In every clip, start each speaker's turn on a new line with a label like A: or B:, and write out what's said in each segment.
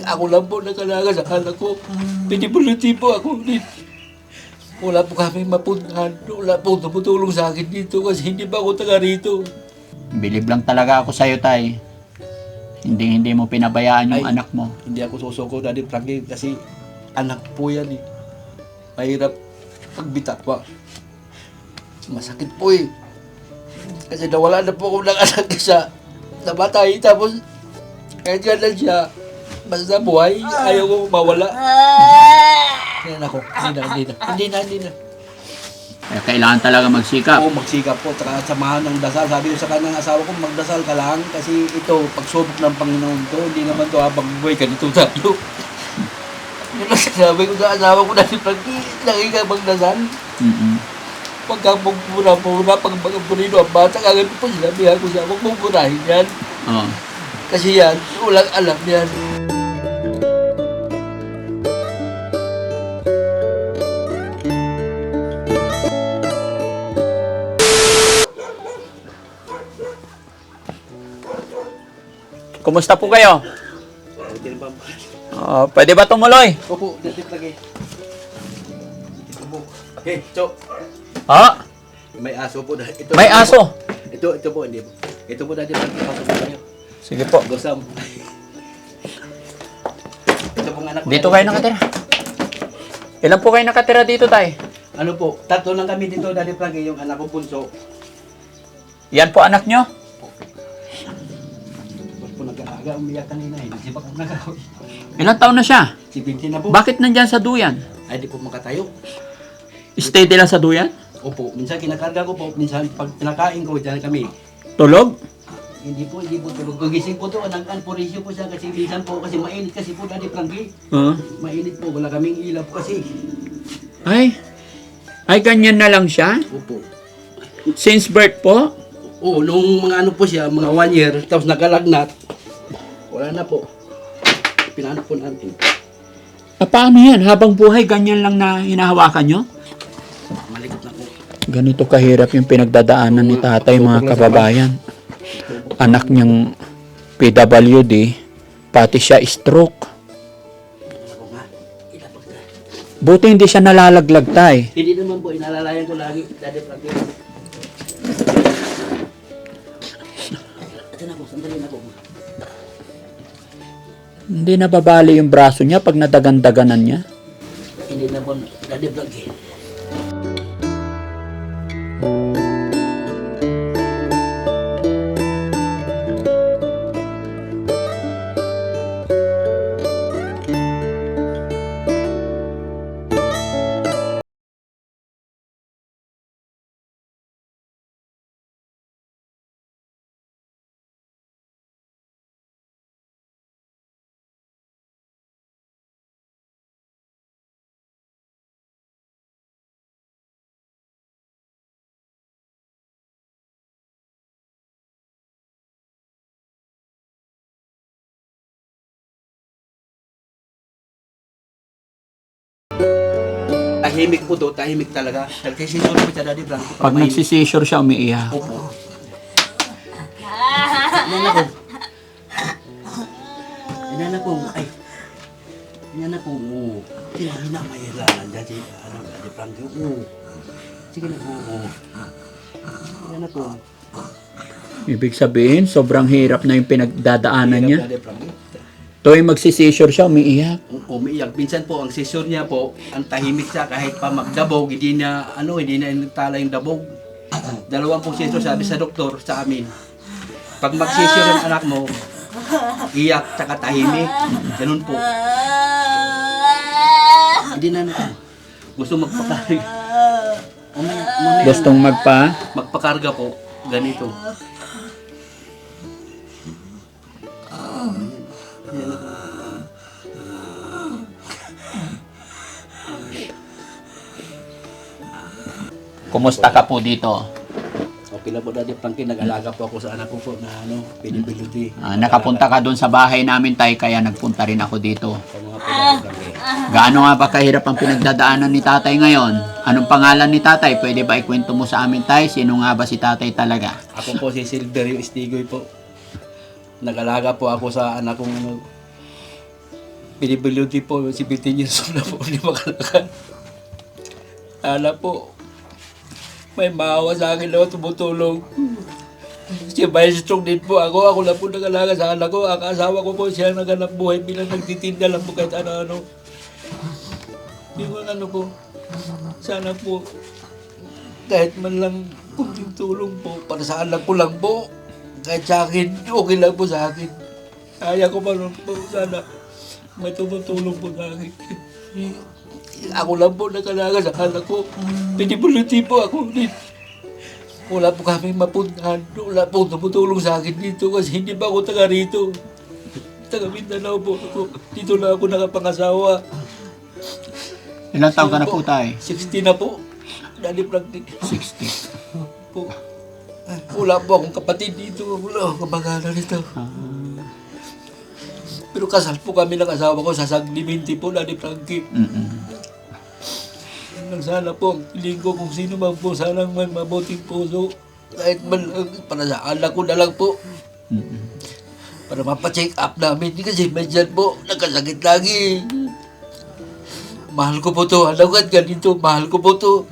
A: Ako lang po nakalaga sa anak ko. Pinipuliti po ako din. Wala po kami mapuntahan. Wala po tumutulong sa akin dito kasi hindi pa ako taga rito.
B: Bilib lang talaga ako sa'yo, tay. Hindi hindi mo pinabayaan yung
A: Ay.
B: anak mo.
A: Hindi ako susuko, Daddy Frankie, kasi anak po yan eh. Mahirap pagbita pa. Masakit po eh. Kasi nawala na po ako ng anak sa namatay. Tapos, kahit gano'n siya, basta buhay, ayaw ko mawala. Hindi na ako. Hindi na, hindi na. Hindi na, hindi na.
B: Kaya kailangan talaga magsikap.
A: Oo, magsikap po. Tsaka samahan ng dasal. Sabi ko sa kanyang asawa ko, magdasal ka lang. Kasi ito, pagsubok ng Panginoon to, hindi naman to habang buhay ganito tayo. Yun lang sinabi ko sa asawa ko na si Frankie, lagi ka magdasal.
B: Mm-mm.
A: Huwag kang mugmura-mura pag magpurino ang bata. Kagad po sinabihan ko siya, huwag mong yan.
B: Oh.
A: Kasi yan, walang alam yan.
B: Kumusta po kayo? Oh, pwede ba tumuloy?
A: Opo, datit lagi. Hey, Chok.
B: Ha?
A: May aso po. Ito,
B: May aso.
A: Ito, ito po, hindi po. Ito po dati Frankie, pasok po kayo.
B: Sige po.
A: Gosam. Ito pong anak ko.
B: Dito kayo nakatira. Ilan po kayo nakatira dito, tay?
A: Ano po, tatlo lang kami dito, Daddy Frankie, yung anak ko punso.
B: Yan po anak nyo?
A: Po nag-aaga, umiyak kanina eh. Di ba kung nag
B: Ilang taon na siya?
A: Si Binti na po.
B: Bakit nandyan sa duyan?
A: Ay, di po makatayo.
B: Steady lang sa duyan?
A: Opo, minsan kinakarga ko po, minsan pag pinakain ko, dyan kami.
B: Tulog?
A: Hindi po, hindi po tulog. Gugising po to, anang alporisyo po siya kasi minsan po, kasi mainit kasi po, Daddy Frankie.
B: Uh,
A: Mainit po, wala kaming ilaw po kasi.
B: ay, ay ganyan na lang siya?
A: Opo.
B: Since birth po?
A: Oo, nung mga ano po siya, mga one year, tapos nagalagnat, wala na po. Pinanak po natin.
B: Ah, paano yan? Habang buhay, ganyan lang na hinahawakan nyo?
A: Malikot na po.
B: Ganito kahirap yung pinagdadaanan ni tatay mga kababayan. Anak niyang PWD, pati siya stroke. Buti hindi siya nalalaglag tay.
A: Hindi naman po, inalalayan ko lagi, Daddy Frankie. Ito na po, sandali na po.
B: Hindi nababali yung braso niya pag nadagan-daganan niya.
A: Hindi na po, Daddy Frankie. Tahimik po to, tahimik talaga. Nagsisinod po siya, Daddy Frankie.
B: Pag nagsisisure siya, umiiyak.
A: Opo. Yan ako. Yan ako. Ay. Yan ako. Oo. Hinahina mahiralan dyan si ano, Daddy Frankie. Oo. Sige na. Oo. Yan ako.
B: Ibig sabihin, sobrang hirap na yung pinagdadaanan niya.
A: Daddy Frankie.
B: Tuwing magsisisure siya, umiiyak.
A: umiiyak. Minsan po, ang sisyon niya po, ang tahimik siya kahit pa magdabog, hindi na, ano, hindi na tala yung dabog. Dalawang pong sisyon sabi sa doktor, sa amin. Pag magsisyon ang anak mo, iyak, tsaka tahimik. Ganun po. Hindi na na. Gusto magpakarga. Mamaya.
B: Gustong magpa...
A: Magpakarga po. Ganito.
B: Kumusta ka po dito?
A: Okay na po, Daddy Frankie. Nag-alaga po ako sa anak ko po na ano, pinipiluti.
B: Ah, nakapunta ka doon sa bahay namin tay, kaya nagpunta rin ako dito.
A: Sa mga Frankie.
B: Gaano nga ba kahirap ang pinagdadaanan ni tatay ngayon? Anong pangalan ni tatay? Pwede ba ikwento mo sa amin tay? Sino nga ba si tatay talaga?
A: Ako po si Silverio Istigoy po. Nag-alaga po ako sa anak kong pinibilyote po, si 15 years old na po, hindi makalakad. Ala po, may maawa sa akin na tumutulong. Si stroke din po ako, ako lang po nag-alaga sa anak ko. Ang asawa ko po siya naghanap buhay bilang nagtitinda lang po kahit ano-ano. Yung ano po, sana po, kahit man lang kunting tulong po, para sa anak ko lang po, kahit sa akin, okay lang po sa akin. Kaya ko pa rin po, sana may tumutulong po sa akin. Ako lang po nakalaga sa anak ko. Pinipuluti po ako. Wala po kami mapuntahan. Wala po tumutulong sa akin dito kasi hindi pa ako taga rito. Taga Mindanao po ako. Dito na ako nakapangasawa.
B: Ilang taon ka na po, tay?
A: 60 na po. Dali Franklin.
B: 60.
A: Po. Wala po akong kapatid dito. Wala akong kamag-anak nito.
B: Ah,
A: Pero kasal po kami ng asawa ko sa Sagliminti po, Dali Frankie.
B: mm-mm.
A: Nang sana po, ang piling ko kung sino man po, sana may mabuting puso. Kahit man lang, para sa anak ko na lang po. Para mapacheck up namin. Kasi medyan po, nagkasakit lagi. Mahal ko po to. Alagad ganito, mahal ko po to.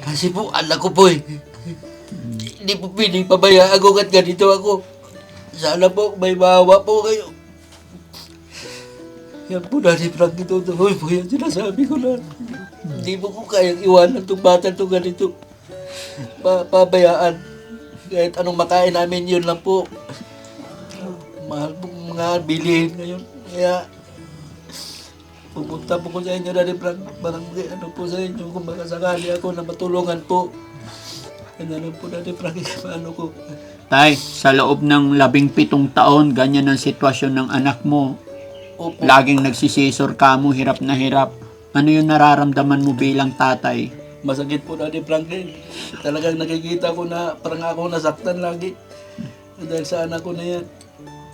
A: Kasi po, anak ko po eh. Hindi po piling pabayaan ko at ganito ako. Sana po, may maawa po kayo. Yan po, Daddy Frank, ito. Hoy, po yan sinasabi ko na. Hindi po ko kayang iwanan itong bata to ganito. Pa pabayaan. Kahit anong makain namin, yun lang po. Mahal po mga bilihin ngayon. Kaya, pupunta po ko sa inyo, Daddy Frank. Barangay, ano po sa inyo, kung makasakali ako na matulungan po. Ano po, Daddy Frank, paano ko.
B: Tay, sa loob ng labing pitong taon, ganyan ang sitwasyon ng anak mo.
A: Opo.
B: Laging nagsisisor ka mo, hirap na hirap. Ano yung nararamdaman mo bilang tatay?
A: Masakit po Daddy Franklin. Talagang nakikita ko na parang ako nasaktan lagi. Dahil sa anak ko na yan.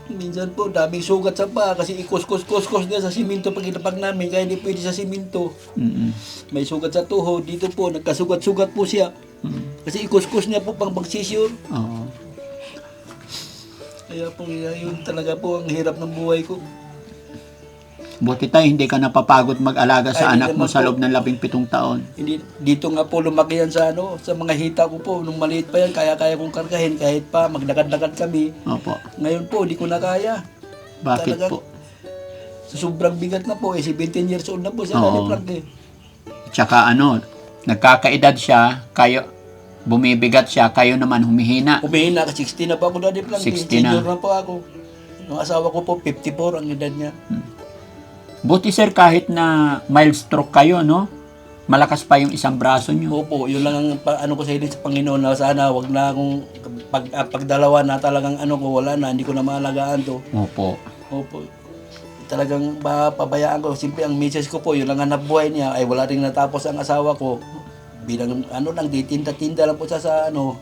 A: Minsan po, daming sugat sa paa kasi ikus-kus-kus-kus niya sa siminto pag inapag namin kaya hindi pwede sa siminto.
B: Mm-mm.
A: May sugat sa tuhod. Dito po, nagkasugat-sugat po siya.
B: Mm.
A: Kasi ikus-kus niya po pang magsisure.
B: Oo.
A: Kaya po, yun talaga po ang hirap ng buhay ko.
B: Buti tayo, hindi ka napapagod mag-alaga sa
A: Ay, hindi
B: anak mo sa loob ng labing pitong taon.
A: Hindi, dito nga po lumaki yan sa ano, sa mga hita ko po. Nung maliit pa yan, kaya-kaya kong kargahin kahit pa maglakad-lakad kami.
B: Opo.
A: Ngayon po, di ko na kaya.
B: Bakit
A: Talagang-
B: po?
A: Sa sobrang bigat na po, eh, 17 years old na po siya,
B: Oo.
A: Daddy Frank eh.
B: Tsaka ano, nagkakaedad siya, kayo, bumibigat siya, kayo naman humihina.
A: Umihina ka, 60 na po ako, Daddy Frank.
B: 60 na.
A: Senior na po ako. Yung asawa ko po, 54 ang edad niya.
B: Buti sir, kahit na mild stroke kayo, no? Malakas pa yung isang braso nyo.
A: Opo, yun lang ang pa- ano ko sa hiling sa Panginoon na sana wag na akong pag, ah, pagdalawa na talagang ano ko, wala na, hindi ko na maalagaan to.
B: Opo.
A: Opo. Talagang ba, pabayaan ko. Simple ang message ko po, yun lang ang nabuhay niya. Ay wala rin natapos ang asawa ko. Bilang ano lang, di tinda-tinda lang po siya sa ano,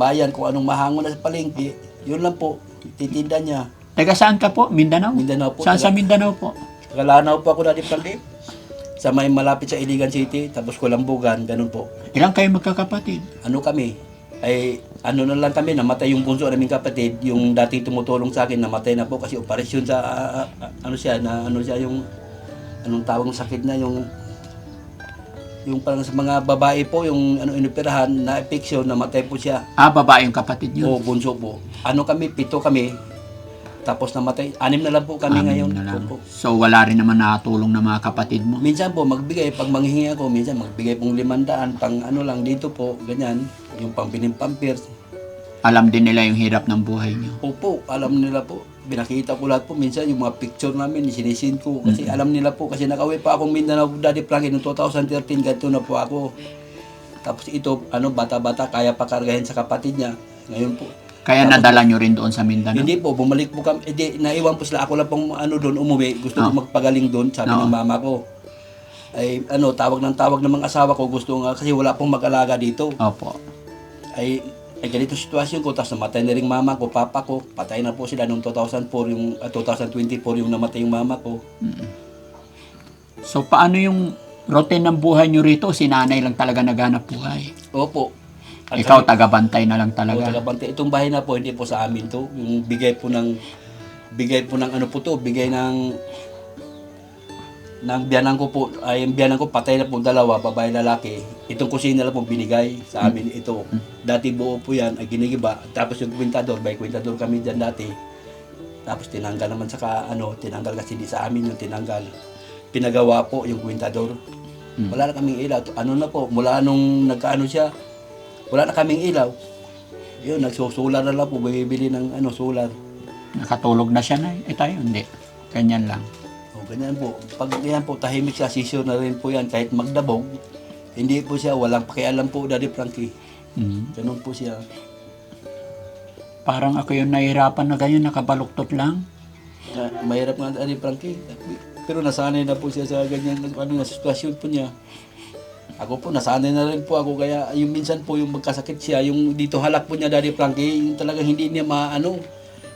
A: bayan kung anong mahango na sa palengke. Yun lang po, titinda niya.
B: Taga saan ka po? Mindanao?
A: Mindanao po.
B: Saan sa Mindanao po?
A: Tagalanaw po ako dati pali. Sa may malapit sa Iligan City, tapos Kulambugan, ganun po.
B: Ilang kayo magkakapatid?
A: Ano kami? Ay, ano na lang kami, namatay yung bunso naming kapatid, yung dati tumutulong sa akin, namatay na po kasi operasyon sa, ah, ah, ano siya, na ano siya, yung, anong tawag ng sakit na, yung, yung parang sa mga babae po, yung ano, inoperahan, na infection, namatay po siya.
B: Ah, babae yung kapatid nyo.
A: O, bunso po. Ano kami, pito kami, tapos namatay, anim na lang po kami
B: Anim
A: ngayon.
B: na lang.
A: Opo.
B: So, wala rin naman nakatulong ng mga kapatid mo.
A: Minsan po magbigay, pag manghihingi ako, minsan magbigay pong limandaan, pang ano lang dito po, ganyan, yung pambiling pampers.
B: Alam din nila yung hirap ng buhay nyo.
A: Opo, alam nila po. Binakita ko lahat po, minsan yung mga picture namin, sinisin ko. Kasi alam nila po, kasi nakauwi pa akong Mindanao, Daddy Frankie, noong 2013, ganito na po ako. Tapos ito, ano, bata-bata, kaya pa kargahin sa kapatid niya. Ngayon po,
B: Kaya nadala nyo rin doon sa Mindanao.
A: Hindi po, bumalik po kami. Hindi, naiwan po sila. Ako lang pong ano doon umuwi. Gusto ko
B: Oo.
A: magpagaling doon, sabi
B: Oo.
A: ng mama ko. Ay, ano, tawag ng tawag ng mga asawa ko. Gusto nga, kasi wala pong mag-alaga dito.
B: Opo.
A: Ay, ay ganito sitwasyon ko. Tapos namatay na rin mama ko, papa ko. Patay na po sila noong 2004, yung, ah, 2024 yung namatay yung mama ko.
B: So, paano yung routine ng buhay nyo rito? Si nanay lang talaga naghanap buhay.
A: Opo. At
B: Ikaw, tagabantay na lang
A: Talaga.
B: talaga.
A: Itong bahay na po, hindi po sa amin to. Yung bigay po ng bigay po ng ano po to, bigay ng ng biyanan ko po, ay yung biyanan ko patay na po dalawa, babae lalaki. Itong kusina lang po binigay sa amin ito. Dati buo po yan, ay ginigiba. Tapos yung kwintador, by kwintador kami dyan dati. Tapos tinanggal naman sa ka, ano, tinanggal kasi di sa amin yung tinanggal. Pinagawa po yung kwintador. Wala na kaming ilaw. Ano na po, mula nung nagkaano siya, wala na kaming ilaw. Yun, nagsusular na lang po, bibili ng ano, solar.
B: Nakatulog na siya na. Eh tayo, hindi. Ganyan lang.
A: O, ganyan po. Pag yan po, tahimik siya, sisyo na rin po yan. Kahit magdabog, hindi po siya, walang pakialam po, Daddy Frankie.
B: Mm.
A: Ganun po siya.
B: Parang ako yung nahihirapan na ganyan, nakabaluktot lang.
A: Na, mahirap nga, Daddy Frankie. Pero nasanay na po siya sa ganyan, ano na sitwasyon po niya. Ako po, nasanay na rin po ako. Kaya yung minsan po, yung magkasakit siya, yung dito halak po niya, Daddy Frankie, yung talagang hindi niya maano,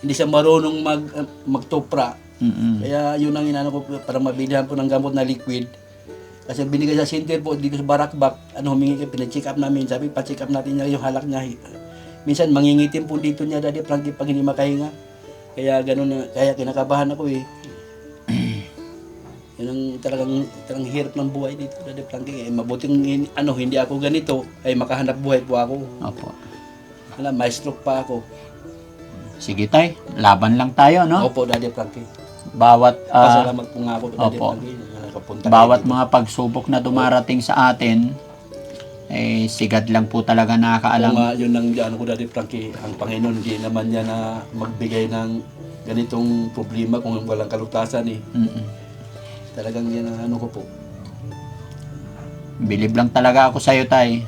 A: hindi siya marunong mag, magtopra.
B: Mm-mm.
A: Kaya yun ang inano ko para mabilihan po ng gamot na liquid. Kasi binigay sa center po dito sa barakbak, ano humingi ka, pina-check up namin. Sabi, pa-check up natin niya yung halak niya. Minsan mangingitim po dito niya, Daddy Frankie, pag hindi makahinga. Kaya ganun kaya kinakabahan ako eh. Yun ang talagang, talagang hirap ng buhay dito, Daddy Frankie. Eh, mabuting ano, hindi ako ganito, ay makahanap buhay po ako.
B: Opo.
A: Wala, may stroke pa ako.
B: Sige tay, laban lang tayo, no?
A: Opo, Daddy Frankie.
B: Bawat ah,
A: Pasalamat po nga ako, Daddy
B: opo.
A: Frankie. na nakapunta
B: bawat
A: dito.
B: mga pagsubok na dumarating sa atin, eh sigad lang po talaga
A: Kung
B: nakakaalam.
A: nga yun ang ano ko dati Frankie, ang Panginoon hindi naman niya na magbigay ng ganitong problema kung walang kalutasan eh.
B: Mm-mm.
A: Talagang yan ang ano ko po.
B: Bilib lang talaga ako sa'yo, tay.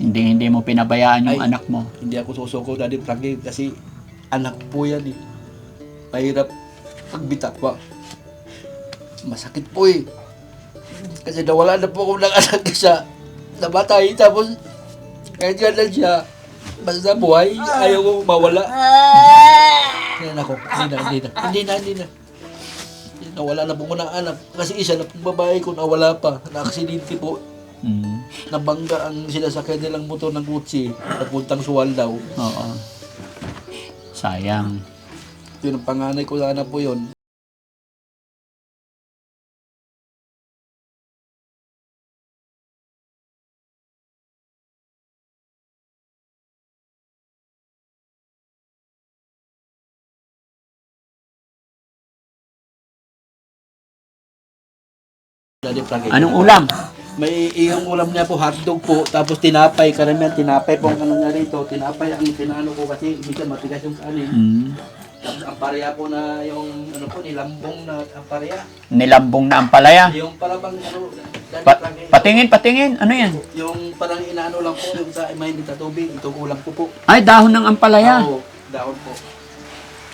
B: Hindi hindi mo pinabayaan yung
A: Ay.
B: anak mo.
A: Hindi ako susuko dati Frankie kasi anak po yan eh. Mahirap pagbitakwa. Masakit po eh. Kasi nawala na po ako ng anak sa namatay tapos kahit ganun siya basta buhay ayaw ko mawala. Hindi na ako. Hindi na, hindi na. Hindi na, hindi na. Hindi na, wala na po ko ng anak. Kasi isa na pong babae ko nawala pa. Na-aksidente po.
B: Mm.
A: Nabangga ang sinasakyan nilang motor ng kutsi. Napuntang suwal daw.
B: Oo. Sayang.
A: Yun ang panganay ko sana po yun. Daddy Frankie.
B: Anong ulam?
A: May iyong ulam niya po, hotdog po, tapos tinapay, karamihan tinapay po ang ano niya rito. Tinapay ang tinano ko kasi minsan matigas yung kanin.
B: Mm.
A: Tapos ang pareha po na yung ano po, nilambong na ang pareha.
B: Nilambong na ang palaya.
A: Yung parang bang ano,
B: Pa-
A: parang-
B: patingin, patingin. Ano yan?
A: Yung parang inaano lang po, yung sa may hindi tubig, ito ulam ko po.
B: Ay, dahon ng ampalaya.
A: Oo, dahon po.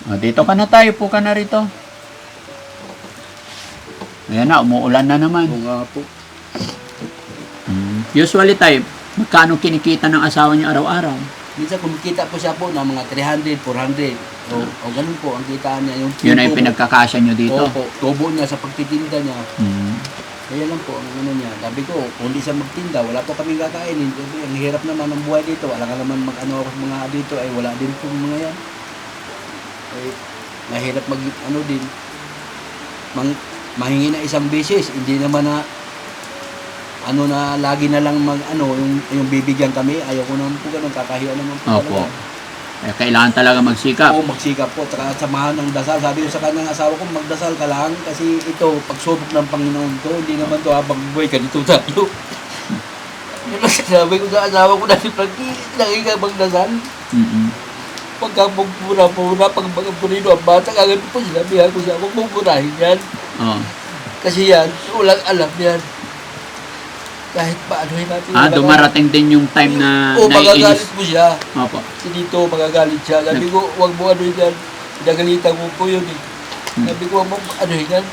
B: O, dito ka na tayo. Upo ka na rito. Ayan na, umuulan na naman.
A: Oo nga po.
B: Mm. Usually tayo, magkano kinikita ng asawa niyo araw-araw?
A: Minsan kumikita po siya po ng mga 300, 400. O, o ganun po ang kitaan niya. Yung
B: Yun ay
A: tubo-
B: pinagkakasya niyo dito.
A: Opo, tubo niya sa pagtitinda niya.
B: Mm.
A: Kaya lang po, ang ano niya. Sabi ko, kung di siya magtinda, wala po kami kakainin. Sabi, ang hirap naman ng buhay dito. Wala ka naman mag-ano ako sa mga dito. Ay, wala din po mga yan. Ay, mahirap mag, ano din. Mang, mahingi na isang beses. Hindi naman na, ano na, lagi na lang mag, ano, yung, yung bibigyan kami. Ayaw ko naman po ganun. Kakahiya naman po.
B: Opo.
A: talaga.
B: Eh, kailangan talaga magsikap.
A: Oo, magsikap po. Tsaka samahan ng dasal. Sabi ko sa kanyang asawa ko, magdasal ka lang. Kasi ito, pagsubok ng Panginoon to, hindi naman to habang buhay ganito tayo. Sinabi ko sa asawa ko dati, Frankie, lagi ka magdasal.
B: Mm-mm.
A: Pagka magpura-pura, pag mga purino ang bata, kagad po sinabihan ko siya, huwag mong purahin yan.
B: Oh.
A: Kasi yan, walang alam yan. Kahit paano natin.
B: Ah, dumarating din yung time na
A: Oo, magagalit mo siya.
B: Opo.
A: Kasi dito magagalit siya. Sabi ko, huwag mo ano yan. Pinagalitan mo po yun eh. Sabi ko, huwag mo ano yan.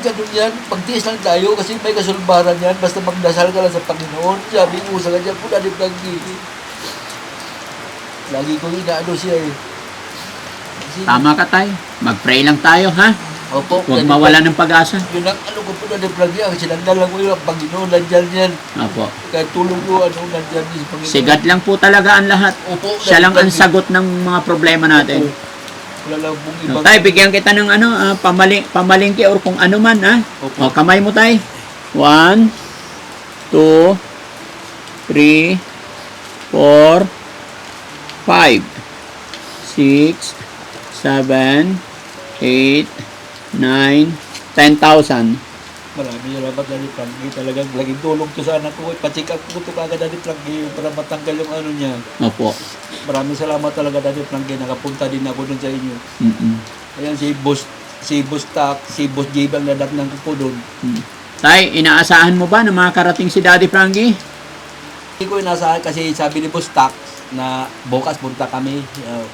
A: Ganun yan. Pagtiis lang tayo kasi may kasulbaran yan. Basta magdasal ka lang sa Panginoon. Sabi ko sa kanya, po na nagigil. Lagi ko inaano siya eh. Kasi,
B: Tama ka tay. Mag-pray lang tayo, ha?
A: Opo,
B: Huwag mawala ng pag-asa.
A: Yun ang ano ko po na nagplagi. Ang sinandala ko yun, ang Panginoon, nandyan yan.
B: Opo.
A: Kaya tulong ko, ano, nandyan sa Panginoon.
B: Sigat lang po talaga ang lahat.
A: Opo,
B: Siya lang ang sagot ng mga problema natin.
A: Opo. Wala lang pong ibang...
B: Tay, bigyan kita ng ano, ah, pamali, pamalingki or kung ano man, ha?
A: Opo.
B: O, kamay mo, tay. One, two, three, four, five, six, seven, eight, nine, ten thousand.
A: Maraming salamat Daddy Frankie. Talagang laging tulong to sa anak ko. Pacheck up ko to kagad Daddy Frankie para matanggal yung ano niya.
B: Opo.
A: Maraming salamat talaga Daddy Frankie. Nakapunta din ako dun sa inyo.
B: Mm-mm.
A: Ayan si Boss si Boss Tak, si Boss J ang nadak ng ko doon.
B: Mm. Tay, inaasahan mo ba na makakarating si Daddy Frankie?
A: Hindi ko inasahan kasi sabi ni Boss Tak na bukas punta kami. Uh,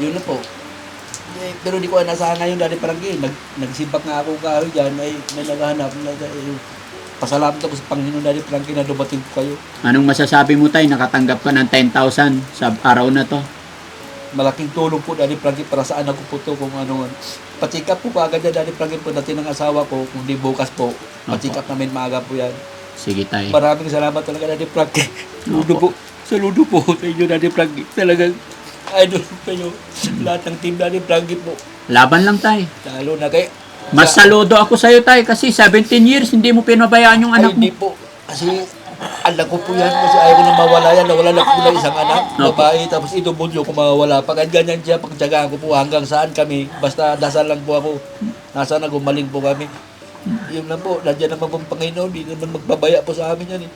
A: yun na po. Eh, pero di ko inasahan ngayon Daddy Frankie. Nag, nagsibak nga ako kahoy dyan. Ay, may naghahanap. Na, eh, pasalamat ako sa Panginoon Daddy Frankie na dumating ko kayo.
B: Anong masasabi mo, Tay? Nakatanggap ka ng 10,000 sa araw na to.
A: malaking tulong po Daddy Frankie para sa anak ko po to kung ano up po kaagad yan Daddy Frankie po dati ng asawa ko kung di bukas po. Pa-check up namin maaga po yan.
B: Sige, Tay.
A: Maraming salamat talaga Daddy Frankie. Saludo
B: Opo.
A: po. Saludo po sa inyo Daddy Frankie. Talagang idol po kayo. Lahat ng team Daddy Frankie po.
B: Laban lang, Tay.
A: Lalo na kay
B: Mas saludo ako sa'yo, Tay, kasi 17 years hindi mo pinabayaan yung
A: ay,
B: anak mo.
A: hindi po. Kasi anak ko po yan kasi ayaw ko na mawala yan. Nawala na po na isang anak,
B: Opo.
A: babae, tapos ito bunyo ko mawawala. Pag ganyan siya, pagtsagaan ko po hanggang saan kami. Basta dasal lang po ako. Nasa na gumaling po kami. Yun lang po, nandiyan naman pong Panginoon, di naman magpabaya po sa amin yan eh.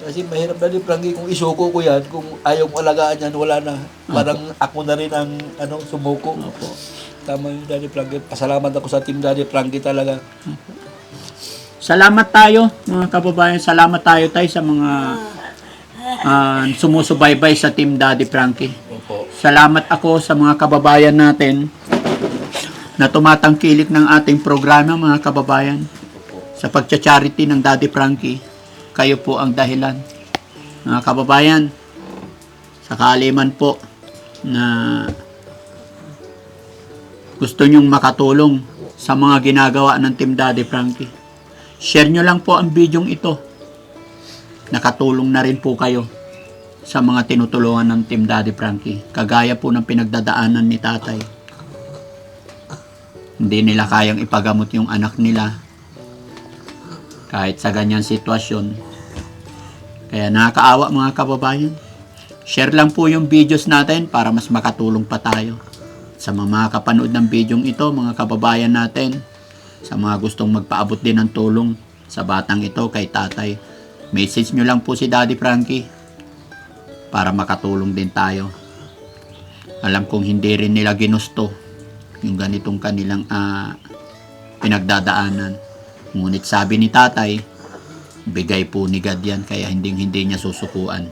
A: Kasi mahirap na din, Frankie, kung isuko ko yan, kung ayaw kong alagaan yan, wala na. Parang ako na rin ang ano, sumuko.
B: Opo.
A: Tama yun, Daddy Frankie. Pasalamat ako sa team Daddy Frankie talaga.
B: Salamat tayo, mga kababayan. Salamat tayo, Tay, sa mga ah, sumusubaybay sa Team Daddy Frankie.
A: Opo.
B: Salamat ako sa mga kababayan natin na tumatangkilik ng ating programa, mga kababayan. Sa pagcha-charity ng Daddy Frankie, kayo po ang dahilan. Mga kababayan, sakali man po na gusto nyong makatulong sa mga ginagawa ng Team Daddy Frankie. Share nyo lang po ang bidyong ito. Nakatulong na rin po kayo sa mga tinutulungan ng Team Daddy Frankie. Kagaya po ng pinagdadaanan ni tatay. Hindi nila kayang ipagamot yung anak nila. Kahit sa ganyan sitwasyon. Kaya nakakaawa mga kababayan. Share lang po yung videos natin para mas makatulong pa tayo. Sa mga makakapanood ng videong ito, mga kababayan natin, sa mga gustong magpaabot din ng tulong sa batang ito kay tatay, message nyo lang po si Daddy Frankie para makatulong din tayo. Alam kong hindi rin nila ginusto yung ganitong kanilang ah, pinagdadaanan. Ngunit sabi ni tatay, bigay po ni God yan kaya hindi hindi niya susukuan.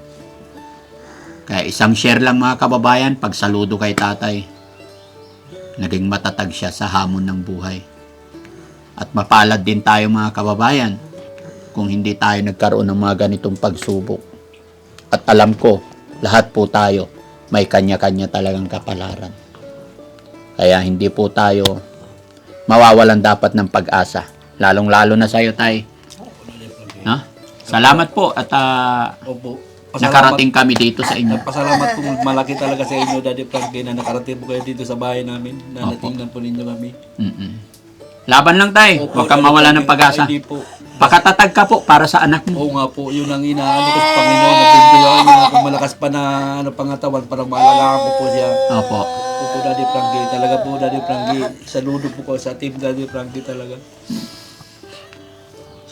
B: Kaya isang share lang mga kababayan, pagsaludo kay tatay. Naging matatag siya sa hamon ng buhay. At mapalad din tayo mga kababayan kung hindi tayo nagkaroon ng mga ganitong pagsubok. At alam ko, lahat po tayo may kanya-kanya talagang kapalaran. Kaya hindi po tayo mawawalan dapat ng pag-asa. Lalong-lalo na sa iyo, Tay. Salamat po at ah,
A: Opo.
B: nakarating kami dito sa inyo.
A: Pasalamat po malaki talaga sa inyo, Daddy Frankie, na nakarating po kayo dito sa bahay namin, na
B: Opo.
A: natingnan po ninyo kami.
B: Mm-mm. Laban lang, Tay.
A: Opo,
B: Huwag kang
A: Daddy
B: mawala ng pag-asa.
A: Hindi po.
B: Pakatatag ka po para sa anak mo.
A: Oo nga po, yun ang inaano ko sa Panginoon. Nabibigyan niya ako malakas pa na ano, pangatawan para maalagaan ko po siya.
B: Opo.
A: Opo, Daddy Frankie. Talaga po, Daddy Frankie. Saludo po ko sa team Daddy Frankie talaga.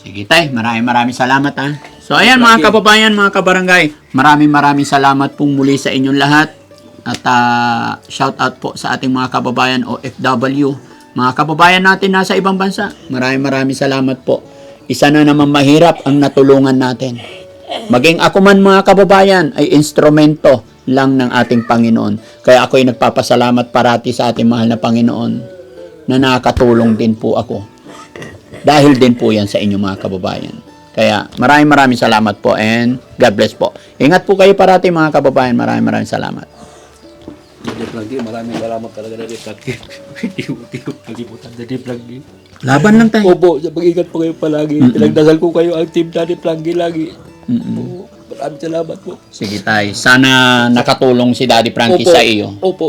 B: Sige tay, maraming maraming salamat ha. So ayan mga kababayan, mga kabarangay, maraming maraming salamat pong muli sa inyong lahat. At ah, shout out po sa ating mga kababayan OFW, mga kababayan natin nasa ibang bansa. Maraming maraming salamat po. Isa na naman mahirap ang natulungan natin. Maging ako man mga kababayan ay instrumento lang ng ating Panginoon. Kaya ako ay nagpapasalamat parati sa ating mahal na Panginoon na nakatulong din po ako dahil din po yan sa inyo mga kababayan. Kaya maraming maraming salamat po and God bless po. Ingat po kayo parati mga kababayan. Maraming maraming salamat.
A: Frankie, maraming salamat talaga, ko hindi ko kalimutan, Frankie.
B: Laban lang tayo.
A: Opo, mag-ingat po kayo palagi. Pinagdasal ko kayo ang team Daddy Frankie lagi.
B: Mm-mm.
A: Oo, maraming salamat po.
B: Sige tayo. Sana nakatulong si Daddy Frankie
A: Opo.
B: sa iyo.
A: Opo.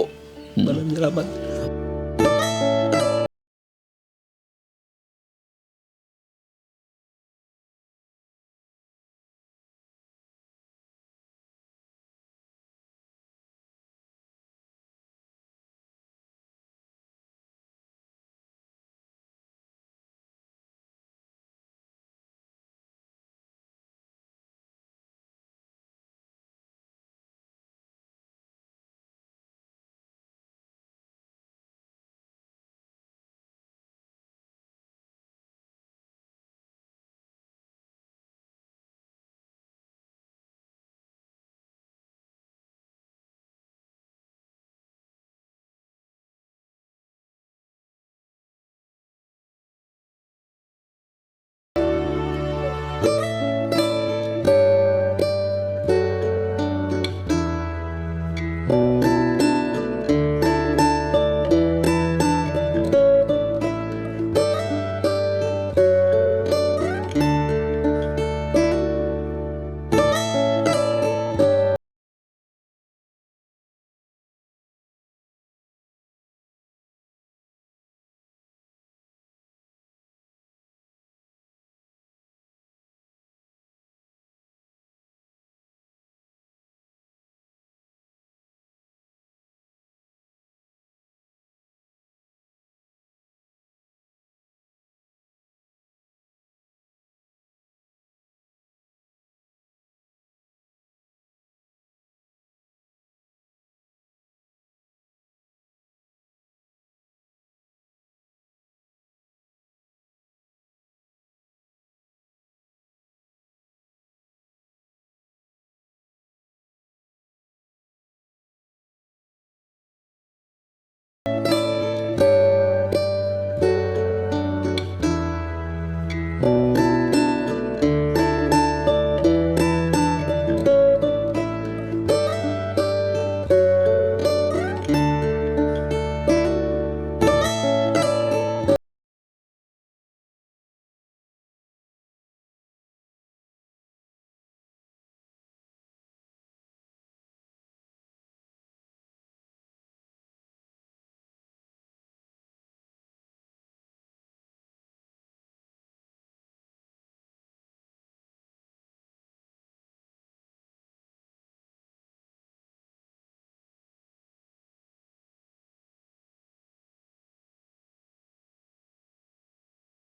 A: Maraming salamat.